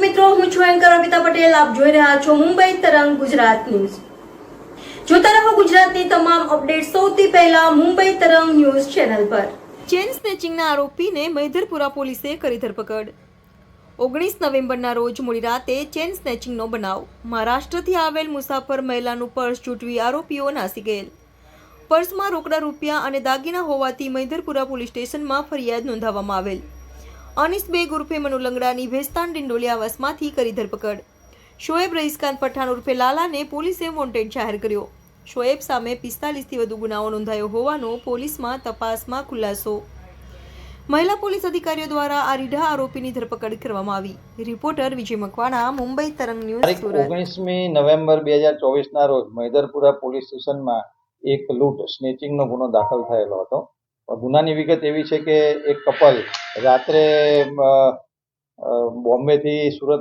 હું છું એન્કર અમિતા પટેલ. આપ જોઈ રહ્યા છો મુંબઈ તરંગ ગુજરાત ન્યૂઝ. જોતા રહો ગુજરાતની તમામ અપડેટ સૌથી પહેલા મુંબઈ તરંગ ન્યૂઝ ચેનલ પર. ચેન સ્નેચિંગના આરોપીને મૈધરપુરા પોલીસે કરી ધરપકડ. ઓગણીસ નવેમ્બરના રોજ મોડી રાતે ચેન સ્નેચિંગનો બનાવ. મહારાષ્ટ્રથી આવેલ મુસાફર મહિલાનું પર્સ ચૂંટવી આરોપીઓ નાસી ગયેલ. પર્સમાં રોકડા રૂપિયા અને દાગીના હોવાથી મૈધરપુરા પોલીસ સ્ટેશનમાં ફરિયાદ નોંધાવવામાં આવેલ. અનિસ બેગ ઉર્ફે મનુ લંગડાની ભેસ્તાન ડિંડોલી આવાસમાંથી કરી ધરપકડ. શોએબ રઈસખાન પઠાણ ઉર્ફે લાલાને પોલીસે વોન્ટેડ જાહેર કર્યો. શોએબ સામે પિસ્તાલીસથી વધુ ગુનાઓ નોંધાયો હોવાનો પોલીસમાં તપાસમાં ખુલાસો. મહિલા પોલીસ અધિકારીઓ દ્વારા આ રીઢા આરોપીની ધરપકડ કરવામાં આવી. રિપોર્ટર વિજય મકવાણા મુંબઈ તરંગ ન્યૂઝ સુરત. ઓગણીસમી નવેમ્બર બે હજાર ચોવીસના રોજ મૈદરપુરા પોલીસ સ્ટેશનમાં એક લૂંટ સ્નેચિંગનો ગુનો દાખલ થયેલો હતો. ગુનાની વિગત એવી છે કે એક કપલ રાત્રે બોમ્બેથી સુરત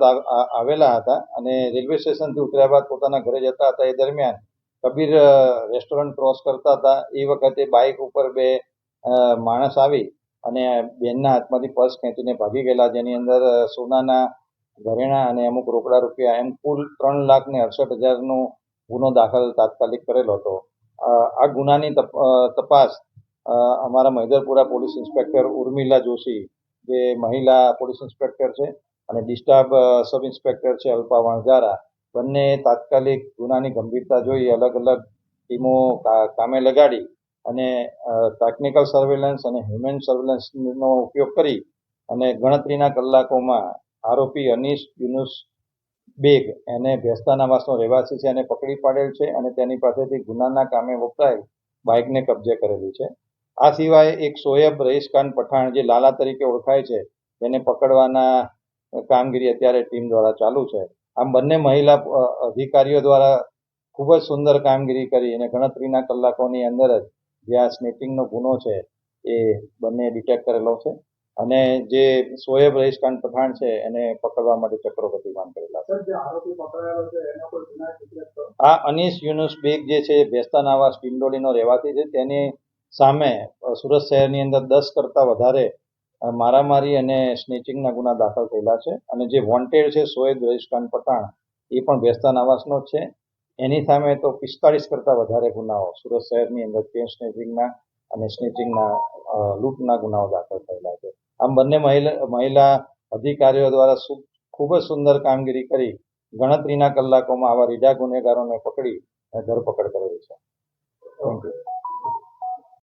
આવેલા હતા અને રેલવે સ્ટેશનથી ઉતર્યા બાદ પોતાના ઘરે જતા હતા. એ દરમિયાન કબીર રેસ્ટોરન્ટ ક્રોસ કરતા હતા. એ વખતે બાઇક ઉપર બે માણસ આવી અને બેનના હાથમાંથી પર્સ ખેંચીને ભાગી ગયેલા, જેની અંદર સોનાના ઘરેણા અને અમુક રોકડા રૂપિયા એમ કુલ ત્રણ લાખ ને અડસઠ હજારનો ગુનો દાખલ તાત્કાલિક કરેલો હતો. આ ગુનાની તપ- તપાસ અમારા મહિધરપુરા પોલીસ ઇન્સ્પેક્ટર ઉર્મિલા જોશી, જે મહિલા પોલીસ ઇન્સ્પેક્ટર છે અને ડિસ્ટાર્બ સબ ઇન્સ્પેક્ટર છે અલ્પા વણઝારા બંને તાત્કાલિક ગુનાની ગંભીરતા જોઈ અલગ અલગ ટીમો કામે લગાડી અને ટેકનિકલ સર્વેલન્સ અને હ્યુમન સર્વેલન્સનો ઉપયોગ કરી અને ગણતરીના કલાકોમાં આરોપી અનીશ યુનુસ બેગ એને ભેસ્તાનાવાસનો રહેવાસી છે એને પકડી પાડેલ છે અને તેની પાસેથી ગુનાના કામે વપરાય બાઇકને કબજે કરેલી છે. આ સિવાય એક સોએબ રહીશખાન પઠાણ જે લાલા તરીકે ઓળખાય છે તેને પકડવાના કામગીરી અત્યારે ટીમ દ્વારા ચાલુ છે. આમ બંને મહિલા અધિકારીઓ દ્વારા ખૂબ જ સુંદર કામગીરી કરી અને ગણતરીના કલાકોની અંદર જ જે આ સ્નેચિંગનો ગુનો છે એ બંને ડિટેક્ટ કરેલો છે અને જે સોએબ રહીશખાન પઠાણ છે એને પકડવા માટે ચક્રો ગતિમાન કરેલા છે. આ અનીસ યુનુસ બેગ જે છે ભેસ્તાન આવાસ ડિંડોલીનો રહેવાસી છે. તેની સામે સુરત શહેરની અંદર દસ કરતાં વધારે મારામારી અને સ્નેચિંગના ગુના દાખલ થયેલા છે. અને જે વોન્ટેડ છે, સોએબ રઈસખાન પઠાણ, એ પણ ભેસ્તાન આવાસનો જ છે. એની સામે તો પિસ્તાળીસ કરતાં વધારે ગુનાઓ સુરત શહેરની અંદર ચેન સ્નેચિંગના અને સ્નેચિંગના લૂંટના ગુનાઓ દાખલ થયેલા છે. આમ બંને મહિલા મહિલા અધિકારીઓ દ્વારા ખૂબ જ સુંદર કામગીરી કરી, ગણતરીના કલાકોમાં આવા રીઢા ગુનેગારોને પકડી ધરપકડ કરેલી છે. Thank you